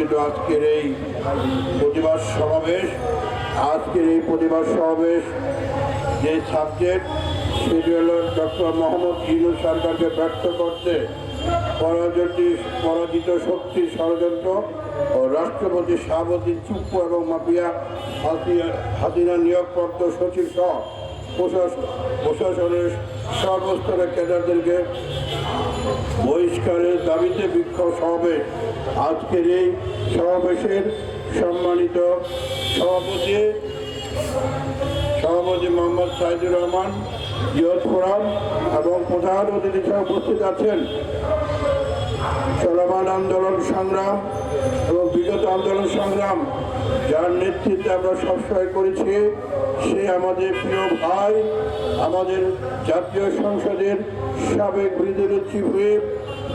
আয়োজিত আজকের এই প্রতিবাদ সমাবেশ, আজকের এই প্রতিবাদ সমাবেশ যে সাবজেক্ট সেটি হল ডক্টর মোহাম্মদ ইনু সরকারকে ব্যর্থ করতে পরাজিত পরাজিত শক্তির ষড়যন্ত্র ও রাষ্ট্রপতি শাহাবুদ্দিন চুপ্পু এবং মাফিয়া হাসিনা নিয়োগপ্রাপ্ত সচিব সহ প্রশাসনের সর্বস্তরের ক্যাডারদেরকে বহিষ্কারের দাবিতে বিক্ষোভ সমাবেশ। আজকের এই সমাবেশের সম্মানিত সভাপতি সভাপতি মোহাম্মদ সাইদুর রহমান ইয়ত ফোরাম এবং প্রধান অতিথি উপস্থিত আছেন। চলমান আন্দোলন সংগ্রাম এবং বিগত আন্দোলন সংগ্রাম, যার নেতৃত্বে আমরা সবসময় করেছি। সে আমাদের প্রিয় ভাই, আমাদের জাতীয় সংসদের সাবেক বিদ্যুৎ চিফ হুইপ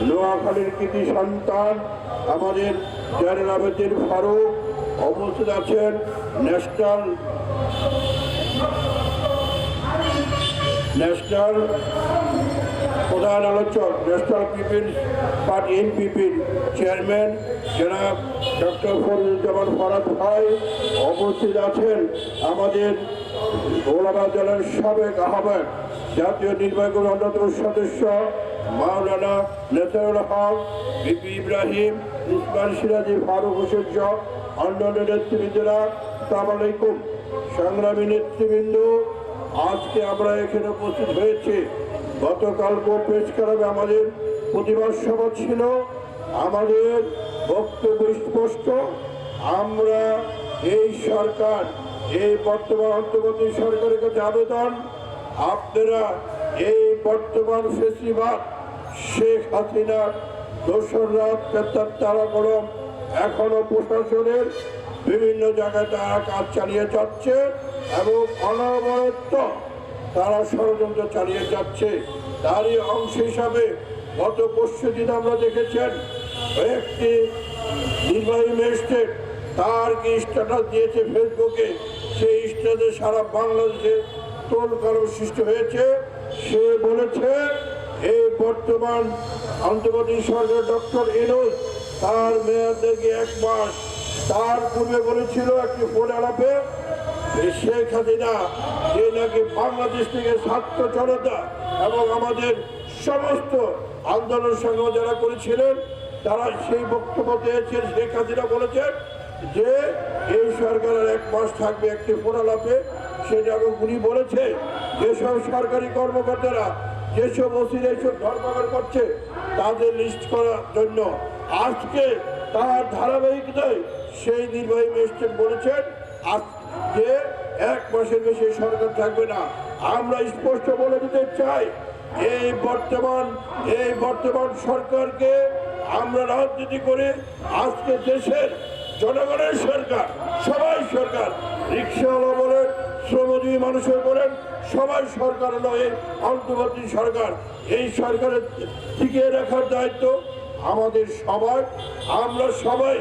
নোয়াখালীর কৃতি সন্তান, আমাদের জয়নাবেদের ফারুক অবস্থিত আছেন ন্যাশনাল ন্যাশনাল প্রধান আলোচক, ন্যাশনাল পিপিল পার্টি এনপিপির চেয়ারম্যান জনাব ডক্টর ফরিদুজ্জামান ফরাদ ভাই উপস্থিত আছেন আমাদের গোলাবাদ দলের সাবেক আহ্বায়ক, জাতীয় নির্বাহী অন্যতম সদস্য মাওলানা নেতারুল হক, বিপি ইব্রাহিম ইসমাইল সিরাজি, ফারুক হোসেন সহ অন্যান্য নেতৃবৃন্দরা সালাম আলাইকুম। সংগ্রামী নেতৃবৃন্দ আজকে আমরা এখানে উপস্থিত হয়েছি। গতকাল প্রেস ক্লাবে আমাদের প্রতিবাদ সভা ছিল। আমাদের বক্তব্য স্পষ্ট। আমরা এই সরকার, এই বর্তমান অন্তর্বর্তী সরকারের কাছে আবেদন। আপনারা এই বর্তমান ফেসিবাদ, শেখ হাসিনার দোসররা পেতার তারা কলম এখনও প্রশাসনের বিভিন্ন জায়গায় তারা কাজ চালিয়ে যাচ্ছে এবং অনবরত তারা ষড়যন্ত্র চালিয়ে যাচ্ছে। তারই অংশ হিসাবে গত পরশু দিন আমরা দেখেছেন একটি নির্বাহী ম্যাজিস্ট্রেট তার কি স্ট্যাটাস দিয়েছে ফেসবুকে, সেই স্ট্যাটাসে সারা বাংলাদেশে তোল কারণ সৃষ্টি হয়েছে। সে বলেছে, এই বর্তমান আন্তর্জাতিক সরকার ডক্টর ইনুস তার মেয়াদ এক মাস তার পূর্বে বলেছিল একটি ফোন আলাপে শেখ হাসিনা, যে নাকি বাংলাদেশ থেকে ছাত্র জনতা এবং আমাদের সমস্ত আন্দোলন সংগ্রাম যারা করেছিলেন, তারা সেই বক্তব্য দিয়েছেন। শেখ হাসিনা বলেছেন যে এই সরকারের এক মাস থাকবে একটি ফোনালাপে সেটা এবং উনি বলেছে, যেসব সরকারি কর্মকর্তারা যেসব ওসির এইসব ধর্মঘট করছে, তাদের লিস্ট করার জন্য আজকে তার ধারাবাহিকতায় সেই নির্বাহী ম্যাজিস্ট্রেট বলেছেন আজ যে এক মাসের বেশি সরকার থাকবে না। আমরা স্পষ্ট বলে দিতে চাই, এই বর্তমান এই বর্তমান সরকারকে আমরা রাজনীতি করে আজকে দেশের জনগণের সরকার, সবাই সরকার, রিক্সাওয়ালা বলেন, শ্রমজীবী মানুষের বলেন, সবাই সরকার নয় অন্তর্বর্তী সরকার। এই সরকারের টিকিয়ে রাখার দায়িত্ব আমাদের সবার, আমরা সবাই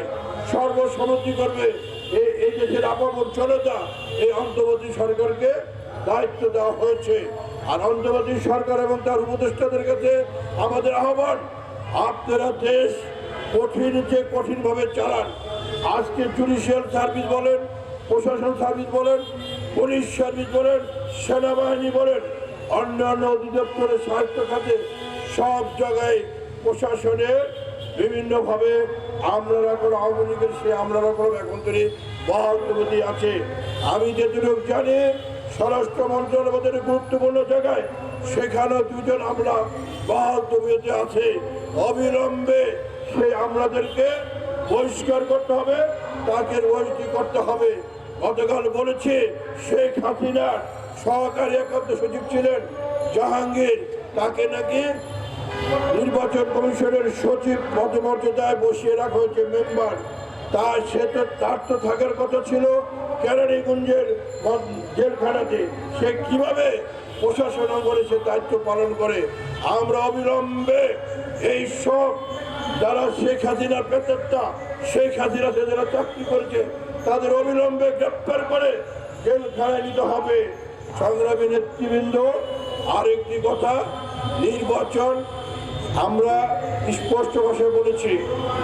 সর্বসম্মতি করবে এই দেশের আপামর জনতা, এই অন্তর্বর্তী সরকারকে দায়িত্ব দেওয়া হয়েছে। আর অন্তর্বর্তী সরকার এবং তার উপদেষ্টাদের কাছে আমাদের আহ্বান, আপনারা দেশ কঠিন যে কঠিনভাবে চালান, আজকে জুডিশিয়াল সার্ভিস বলেন, প্রশাসন সার্ভিস বলেন, পুলিশ সার্ভিস বলেন, সেনাবাহিনী বলেন, অন্যান্য অধিদপ্তরের সাহিত্য খাতে সব জায়গায় প্রশাসনে বিভিন্নভাবে আমরা কোনো আওয়ামী লীগের, সে আমরা কোনো এখন তৈরি বহালতবতী আছে। আমি যেটুকু জানি, স্বরাষ্ট্র মন্ত্রণালয় আমাদের গুরুত্বপূর্ণ জায়গায় সেখানে দুজন আমরা বহালতবিতে আছে। অবিলম্বে সেই আমলাদেরকে বহিষ্কার করতে হবে, তাকে বহিষ্কৃত করতে হবে। গতকাল বলেছে, শেখ হাসিনার সহকারী একান্ত সচিব ছিলেন জাহাঙ্গীর। তাকে নাকি নির্বাচন কমিশনের সচিব পদমর্যাদায় বসিয়ে রাখা হয়েছে মেম্বার। তার সে তো তার তো থাকার কথা ছিল কেরানীগঞ্জের জেলখানাতে। সে কীভাবে প্রশাসন করে সে দায়িত্ব পালন করে? আমরা অবিলম্বে এই সব যারা শেখ হাসিনার পেতেরটা শেখ হাসিনা সে যারা চাকরি করেছে, তাদের অবিলম্বে গ্রেপ্তার করে জেলখানায় নিতে হবে। সংগ্রামী নেতৃবৃন্দ, আরেকটি কথা, নির্বাচন আমরা স্পষ্ট ভাষায় বলেছি,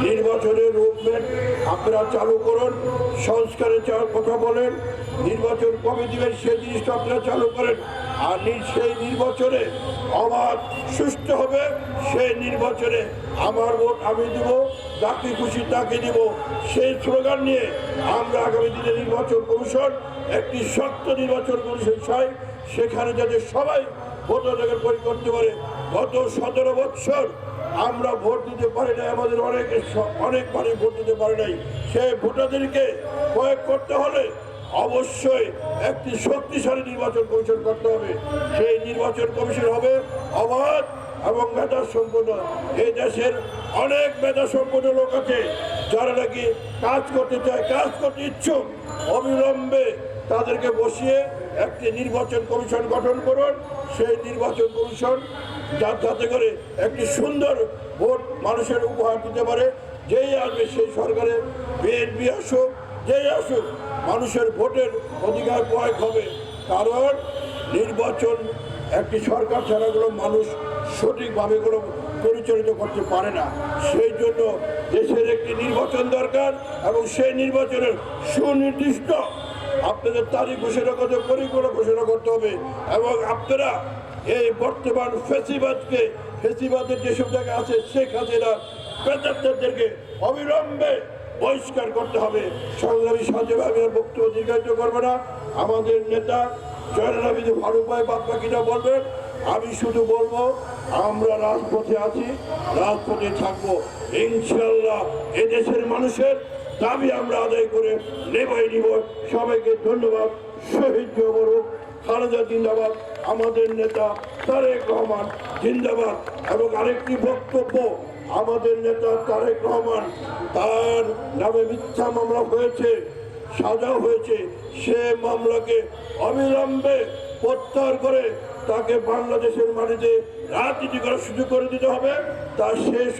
নির্বাচনের রুটম্যাপ আপনারা চালু করুন সংস্কারের কথা বলেন, নির্বাচন কবে দিবেন সেই জিনিসটা আপনারা চালু করেন। আর সেই নির্বাচনে অবাধ সুষ্ঠু হবে, সেই নির্বাচনে আমার ভোট আমি দিব, যাকে খুশি তাকে দিব। সেই স্লোগান নিয়ে আমরা আগামী দিনে নির্বাচন কমিশন একটি শক্ত নির্বাচন কমিশন চাই, সেখানে যাতে সবাই ভোটাধিকার প্রয়োগ করতে পারে গত সতেরো বৎসর আমরা ভোট দিতে পারি নাই, আমাদের অনেক অনেক মানুষ ভোট দিতে পারে নাই। সেই ভোটারদেরকে প্রয়োগ করতে হলে অবশ্যই একটি শক্তিশালী নির্বাচন কমিশন করতে হবে। সেই নির্বাচন কমিশন হবে অবাধ এবং মেধা সম্পন্ন এই দেশের অনেক মেধা সম্পন্ন লোক আছে, যারা নাকি কাজ করতে চায়, কাজ করতে ইচ্ছুক, অবিলম্বে তাদেরকে বসিয়ে একটি নির্বাচন কমিশন গঠন করুন। সেই নির্বাচন কমিশন যাতে করে একটি সুন্দর ভোট মানুষের উপহার দিতে পারে। যেই আসবে সেই সরকারে বিএনপি আসুক, যেই আসুক, মানুষের ভোটের অধিকার প্রয়োগ হবে। কারণ নির্বাচন একটি সরকার ছাড়া কোনো মানুষ সঠিকভাবে কোনো পরিচালিত করতে পারে না। সেই জন্য দেশের একটি নির্বাচন দরকার এবং সেই নির্বাচনের সুনির্দিষ্ট আপনাদের তারিখ ঘোষণা করতে পরিকল্পনা ঘোষণা করতে হবে। এবং আপনারা এই বর্তমান ফেসিবাদকে, ফেসিবাদের যেসব জায়গা আছে, শেখ হাসিনা প্রেতাত্মদেরকে অবিলম্বে বহিষ্কার করতে হবে। সংগ্রামী সঞ্জয় আমি বক্তব্য দীর্ঘায়িত করব না। আমাদের নেতা জয়নাবিদ ফারুক ভাই, বাদ বাকিটা বলবেন, আমি শুধু বলব, আমরা রাজপথে আছি, রাজপথে থাকব। ইনশাল্লাহ এদেশের মানুষের দাবি আমরা আদায় করে নেবাই নিব। সবাইকে ধন্যবাদ। শহীদ জবরুক খালেদা জিন্দাবাদ, আমাদের নেতা তারেক রহমান জিন্দাবাদ এবং আরেকটি বক্তব্য আমাদের নেতা তারেক রহমান, তার নামে মিথ্যা মামলা হয়েছে, সাজা হয়েছে, সে মামলাকে অবিলম্বে প্রত্যাহার করে তাকে বাংলাদেশের মাটিতে রাজনীতি করার সুযোগ করে দিতে হবে। তার শেষ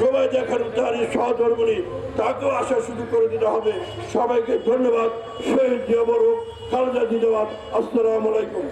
জবাই দেখার তার সহধর্মী তাকেও আসার সুযোগ করে দিতে হবে। সবাইকে ধন্যবাদ। শহীদ জিয়া বড় খালেদা জিন্দাবাদ। আসসালামু আলাইকুম।